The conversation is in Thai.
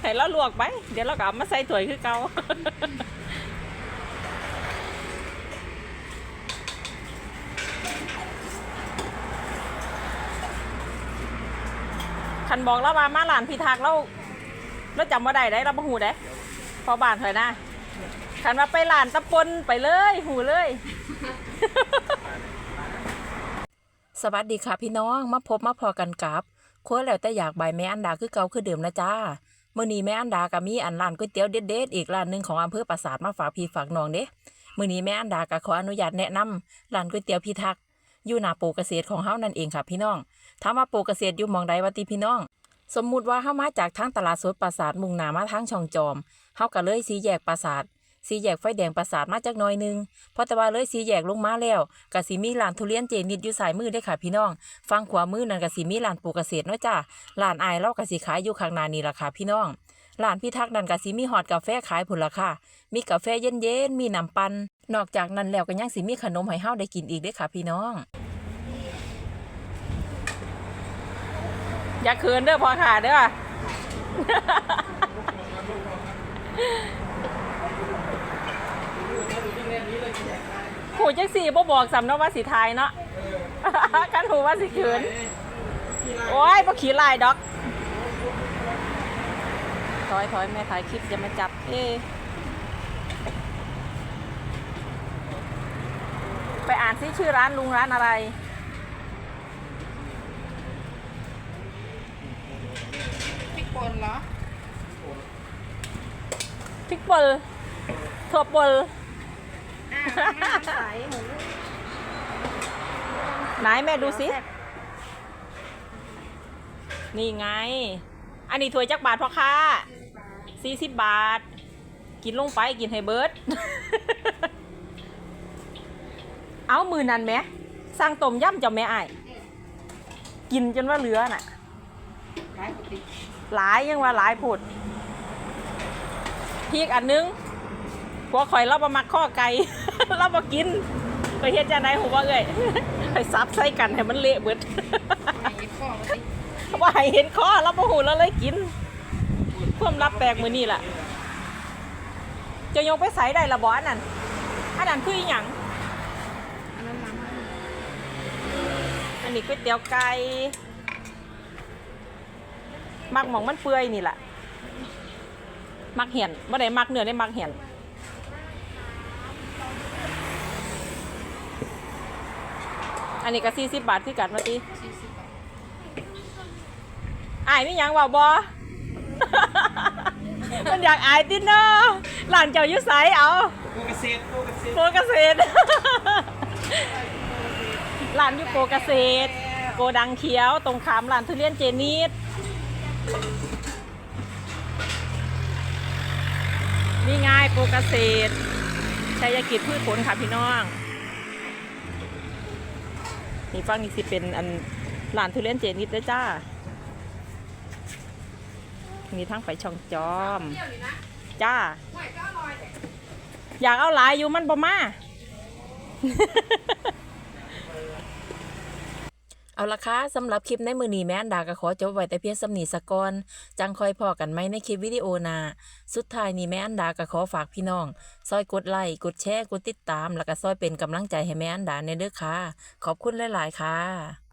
ให้เราลวกไป เดี๋ยวเราก็เอามาใส่ถ้วยคือเก่าคันบอกแล้วว่ามาหลานพิทักษ์เราเราจำว่าได้ได้เราบ่หูได้พอบานเถอยนะคันว่าไปหลานตะปนไปเลย หูเลย สวัสดีค่ะพี่น้องมาพบมาพอกันกับ ครัวแล้วแต่อยากใบแม่อันดาคือเก่าคือเดิมนะจ้าเมื้อนี้แม่อันดาก็มีอันร้านก๋วยเตี๋ยวเด็ดๆอีกร้านหนึ่งของอำเภอปราสาทมาฝากพี่ฝากน้องเด้มื้อนี้แม่อันดาก็ขออนุญาตแนะนำร้านก๋วยเตี๋ยวพิทักษ์อยู่หน้าปูเกษตรของเฮานั่นเองค่ะพี่น้องถามาปูเกษตรอยู่มองใดวะติพี่น้อง สมมุติว่าเฮามาจากทางตลาดสดปราสาทมุ่งหน้ามาทางช่องจอมเฮาก็เลยสีแยกปราสาท สีแยกไฟแดงปราสาทมาจักน่อยนึงเพราะแต่ว่าเลยสีแยกลงมาแล้วก็สิมีร้านทุเรียนเจนิดอยู่สายมือเด้ค่ะพี่น้อง ฟังขวามือนั่นก็สิมีร้านปลูกเกษตรเนาะจ้าร้านอายเราก็สิขายอยู่ข้างหน้านี่ล่ะค่ะพี่น้องร้านพี่ทักษ์นั่นก็สิมีฮอตกาแฟขายพุ่นล่ะค่ะ มีกาแฟเย็นๆ มีน้ำปั่นนอกจากนั้นแล้วก็ยังสิมีขนมให้เฮาได้กินอีกด้อค่ะพี่น้อง อย่าเขินเด้อพ่อขาเด้อ หูจังสี่บ่บอกสำเนาะว่าสิทายเนาะ กันหูว่าสิเขินโอ้ยบ่ขี่ลายดอกถอยถอยแม่ถ่ายคลิปจะมาจับ เอ๊ะไปอ่านซิชื่อร้านลุงร้านอะไร พริกป่นเหรอ พริกป่นถั่วป่นอ่าหน้า ใสเหมือนไหนแม่ดูสิ นี่ไง อันนี้ถ้วยจักบาทพ่อค้าสี่สิบบาท กินลงไปกินให้เบิร์ดเอามือนั่นไหมสั่งต้มยำจะแม่ไอ้ายกินจนว่าเหลือน่ะ หลายปกติหลายยังว่าหลายผุดพีกอันนึง พวข่อยเราบะมักข้อไก่เราบะกินเคยเฮ็ดจังไดผมว่าเอ้ยไปซับใส่กันให้มันเละเบิดไม่ยิบข้อมาสิว่าให้เห็นข้อเราบ่หูเราเลยกินความลับแตกมือนี่ล่ะจะยงไปใส่ได้ละบ่อันนั้นอันนั้นคืออหยังอันนั้นน้ำอันนี้ก๋วยเตี๋ยวไก่มักหมองมันเปื่อยนี่แหละมักเหียนบ่ได้มักเนื้อได้มักเหียน อันนี้ก็สี่สิบบาทคือกันมาตีสี่สิบบาทอายนี่ยังว่าบอมันอยากอายติเนอะหลานเจ้ายุไสเอาโกเกษตรโกเกษตรเกษตรหลานอยู่โกเกษตร โกดังเขียวตรงขามหลานทุเรียนเจนิดนี่ง่ายโปกเกษตรชัยกิจพืชผลค่ะพี่น้อง นี่ฟังนี่สิเป็นอันหลานทุเรียนเจนิดเด้อจ้า มีทั้งไปช่องจอม จ้า อยแต่อยากเอาหลายอยู่มันบ่มา เอาละค่ะสำหรับคลิปในมือนีแม่อันดาก็ขอจบไว้แต่เพียงสำนีสะกอนจังคอยพอกันไหมในคลิปวิดีโอนาสุดท้ายนี้แม่อันดาก็ขอฝากพี่น้อง ซอยกดไลค์กดแชร์กดติดตาม แล้วก็ซอยเป็นกำลังใจให้แม่อันดาในเด้อค่ะ ขอบคุณหลาย ๆ ค่ะ